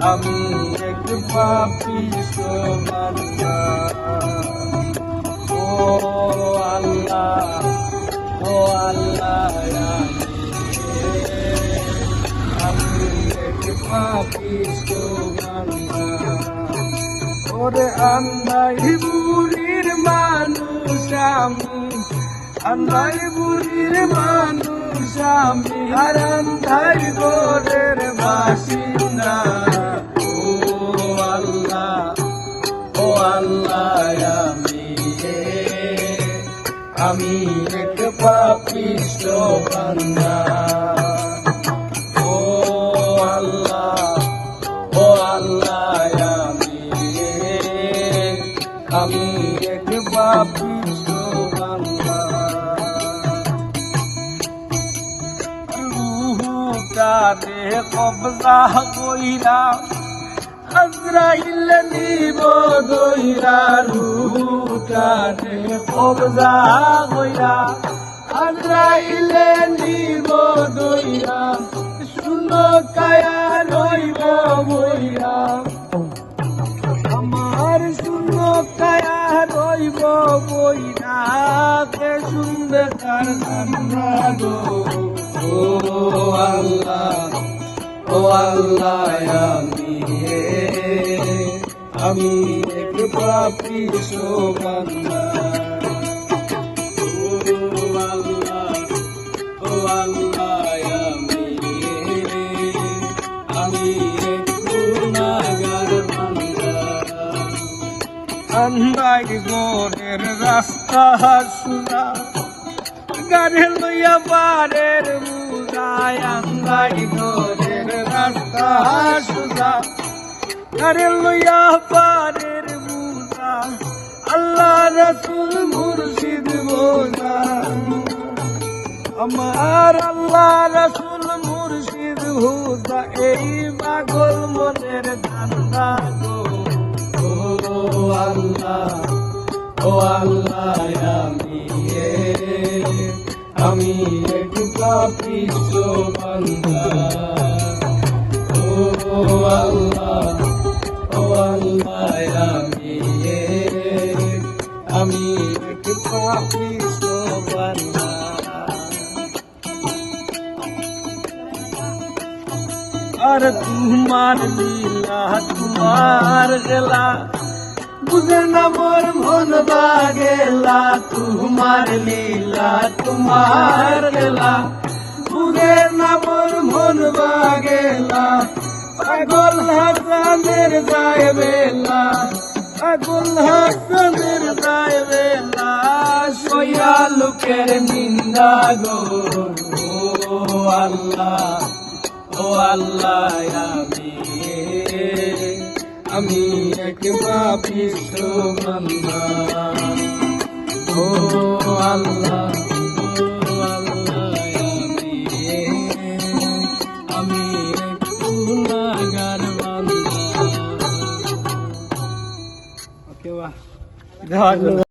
আমি এক পাপিষ্ট বান্দা ও আল্লাহ ও আল্লাহ আমি এক পাপিষ্ট বান্দা ওরে আন্দাই বুড়ির মানুষ আমি আন্দাই বুড়ির মানুষ আমি আর আন্দাই গোরের আমি এক পাপিষ্ট বান্দা। ও আল্লাহ ও আল্লাহ আমি আমি এক পাপিষ্ট বান্দা। রুহুটারে কবজা কইরা, আজরাইল নিব দইরা রুহুটারে কবজা কইরা আজরাইল নিব দইরা শুনো কায়া রইব বইরা আমার শুনো কায়া রইব বইরা কে শুনবে তার কান্না গো ও আল্লাহ ও আল্লাহ, আমি আমি এক পাপি বান্দা। আন্দাই গোরের রাস্তা সুরা গাড়ি লইয়া পারের বুঝায় আন্দাই গোরের রাস্তা সুরা গাড়ি লইয়া পারের বুঝা আল্লাহ রসুল মুর্শিদ বোঝা। আমার আল্লাহ রসুল মুর্শিদ হুদা এই পাগল মনের ধান্দা গো। ও আল্লাহ ও আল্লাহ, আমি আমি এক পাপিষ্ট বান্দা। আমি এক পাপিষ্ট বান্দা আর তোমার লীলা তোমার গেলা বুঝে না মোর মন বাগেলা তোমার লীলা তোমার গেলা বুঝে না মোর মন বাগেলা পাগল হাসানের যায় বেলা পাগল হাসানের যায় বেলা সইয়া লোকের নিন্দা গো, ও আল্লাহ ও আল্লাহ আমি। আমি এক পাপিষ্ট বান্দা ও আল্লাহ। Bir